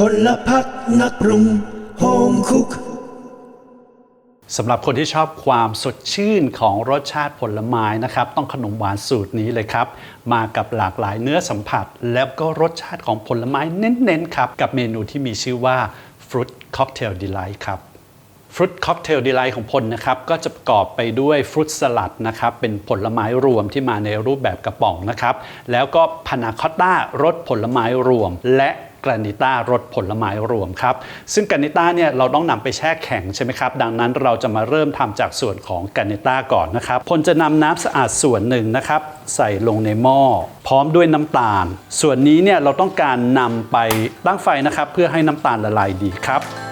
พลพักนักปรุงโฮมคุกสำหรับคนที่ชอบความสดชื่นของรสชาติผลไม้นะครับ ต้องขนมหวานสูตรนี้เลยครับ มากับหลากหลายเนื้อสัมผัส แล้วก็รสชาติของผลไม้เน้นๆครับ กับเมนูที่มีชื่อว่า Fruit Cocktail Delight ครับฟรุตค็อกเทลดีไลท์ของพลนะครับก็จะประกอบไปด้วยฟรุตสลัดนะครับเป็นผลไม้รวมที่มาในรูปแบบกระป๋องนะครับแล้วก็พานาคอตต้ารสผลไม้รวม และ กรานิต้ารสผลไม้รวมครับ ซึ่งกรานิต้าเนี่ยเราต้องนำไปแช่แข็งใช่ไหมครับ ดังนั้นเราจะมาเริ่มทำจากส่วนของกรานิต้าก่อนนะครับพลจะนำน้ำสะอาดส่วนหนึ่งนะครับ ใส่ลงในหม้อ พร้อมด้วยน้ำตาล ส่วนนี้เนี่ยเราต้องการนำไปตั้งไฟนะครับ เพื่อให้น้ำตาลละลายดีครับ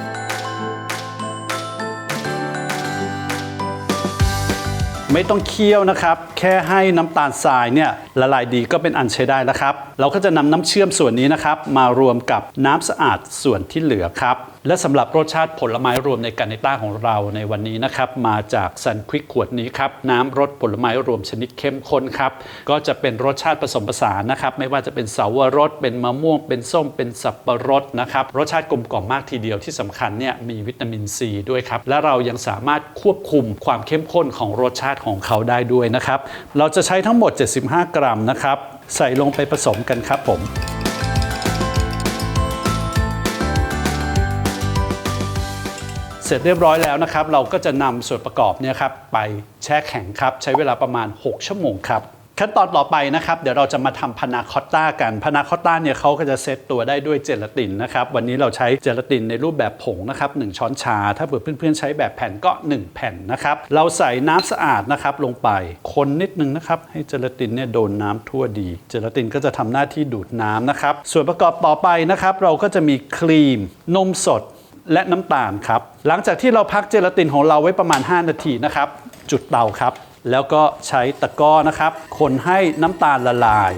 ไม่ต้องเคี่ยวนะครับ แค่ให้น้ำตาลทรายเนี่ยละลายดีก็เป็นอันใช้ได้แล้วครับ เราก็จะนำน้ำเชื่อมส่วนนี้นะครับ มารวมกับน้ำสะอาดส่วนที่เหลือครับ และสำหรับรสชาติผลไม้รวมในการในต้าของเราในวันนี้นะครับ มาจากซันควิกขวดนี้ครับ น้ำรสผลไม้รวมชนิดเข้มข้นครับ ก็จะเป็นรสชาติผสมผสานนะครับ ไม่ว่าจะเป็นเสาวรส เป็นมะม่วง เป็นส้ม เป็นสับปะรดนะครับ รสชาติกลมกล่อมมากทีเดียวที่สำคัญเนี่ยมีวิตามินซีด้วยครับ และเรายังสามารถควบคุมความเข้มข้นของรสชาติของเขาได้ด้วยนะครับ เราจะใช้ทั้งหมด 75 กรัมนะครับ ใส่ลงไปผสมกันครับผม เสร็จเรียบร้อยแล้วนะครับ เราก็จะนำส่วนประกอบเนี่ยครับไปแช่แข็งครับ ใช้เวลาประมาณ 6 ชั่วโมงครับ ขั้นตอนต่อไปนะครับ เดี๋ยวเราจะมาทำพานาคอตต้ากันพานาคอตต้าเนี่ยเขาก็จะเซตตัวได้ด้วยเจลาตินนะครับ วันนี้เราใช้เจลาตินในรูปแบบผงนะครับ1ช้อนชา ถ้าเผื่อเพื่อนๆใช้แบบแผ่นก็ 1 แผ่นนะครับ เราใส่น้ำสะอาดนะครับลงไป คนนิดนึงนะครับ ให้เจลาตินเนี่ยโดนน้ำทั่วดี เจลาตินก็จะทำหน้าที่ดูดน้ำนะครับ ส่วนประกอบต่อไปนะครับ เราก็จะมีครีม นมสด และน้ำตาลครับ หลังจากที่เราพักเจลาตินของเราไว้ประมาณ 5 นาทีนะครับ จุดเตาครับ แล้วก็ใช้ตะกร้อนะครับ คนให้น้ำตาลละลาย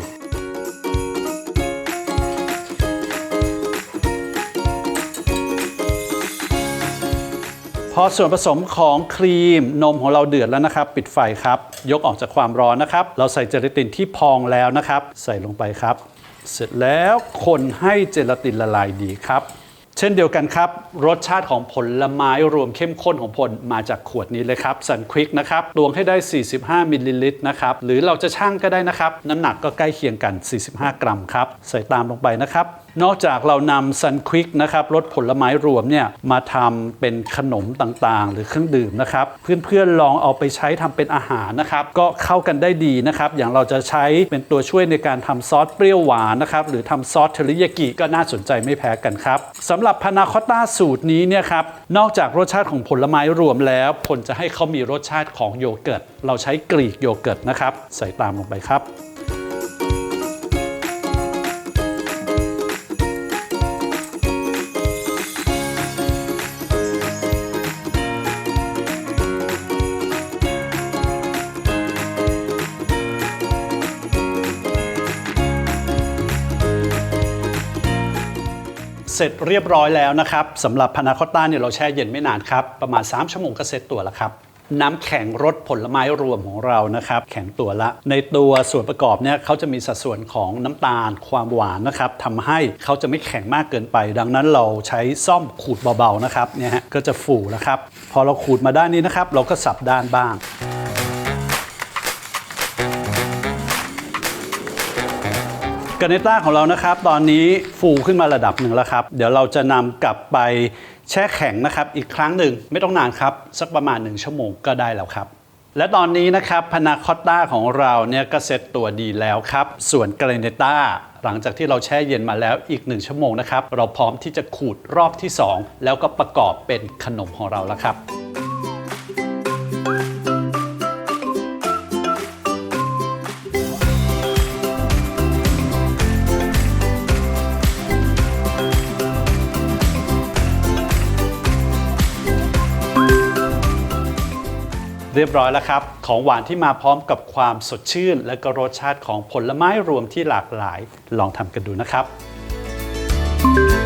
พอส่วนผสมของครีมนมของเราเดือดแล้วนะครับ ปิดไฟครับ ยกออกจากความร้อนนะครับ เราใส่เจลาตินที่พองแล้วนะครับ ใส่ลงไปครับ เสร็จแล้วคนให้เจลาตินละลายดีครับ เช่นเดียวกันครับ รสชาติของผลไม้รวมเข้มข้นของผลมาจากขวดนี้เลยครับสันควิกนะครับตวงให้ได้ 45มิลลิลิตรนะครับหรือเราจะชั่งก็ได้นะครับ น้ำหนักก็ใกล้เคียงกัน 45 กรัมครับ ใส่ตามลงไปนะครับ นอกจากเรานำซันควิกนะครับรสผลไม้รวมเนี่ยมาทำเป็นขนมต่างๆ หรือเครื่องดื่มนะครับเพื่อนๆลองเอาไปใช้ทำเป็นอาหารนะครับก็เข้ากันได้ดีนะครับอย่างเราจะใช้เป็นตัวช่วยในการทำซอสเปรี้ยวหวานนะครับหรือทำซอสเทริยากิก็น่าสนใจไม่แพ้กันครับสำหรับพานาคอตต้าสูตรนี้เนี่ยครับนอกจากรสชาติของผลไม้รวมแล้วผลจะให้เขามีรสชาติของโยเกิร์ตเราใช้กรีกโยเกิร์ตนะครับใส่ตามลงไปครับ เสร็จเรียบร้อยแล้วนะครับสำหรับพานาคอตต้าเนี่ยเราแช่เย็นไม่นานครับ ประมาณ 3 ชั่วโมงก็เสร็จตัวแล้วครับน้ำแข็งรสผลไม้รวมของเรานะครับ แข็งตัวละ ในตัวส่วนประกอบเนี่ยเขาจะมีสัดส่วนของน้ำตาลความหวานนะครับทำให้เขาจะไม่แข็งมากเกินไป ดังนั้นเราใช้ซ่อมขูดเบาๆนะครับเนี่ยฮะก็จะฟูแล้วครับ พอเราขูดมาด้านนี้นะครับ เราก็สับด้านบ้าง กาเนต้าของเรานะครับ ตอนนี้ฟูขึ้นมาระดับหนึ่งแล้วครับ เดี๋ยวเราจะนำกลับไปแช่แข็งนะครับอีกครั้งหนึ่งไม่ต้องนานครับ สักประมาณ 1 ชั่วโมงก็ได้แล้วครับและตอนนี้นะครับพนาคอตต้าของเราเนี่ยก็เซ็ตตัวดีแล้วครับ ส่วนกาเนต้าหลังจากที่เราแช่เย็นมาแล้วอีก 1 ชั่วโมงนะครับ เราพร้อมที่จะขูดรอบที่ 2 แล้วก็ประกอบเป็นขนมของเราแล้วครับ เรียบร้อยแล้วครับ ของหวานที่มาพร้อมกับความสดชื่น และก็รสชาติของผลไม้รวมที่หลากหลาย ลองทำกันดูนะครับ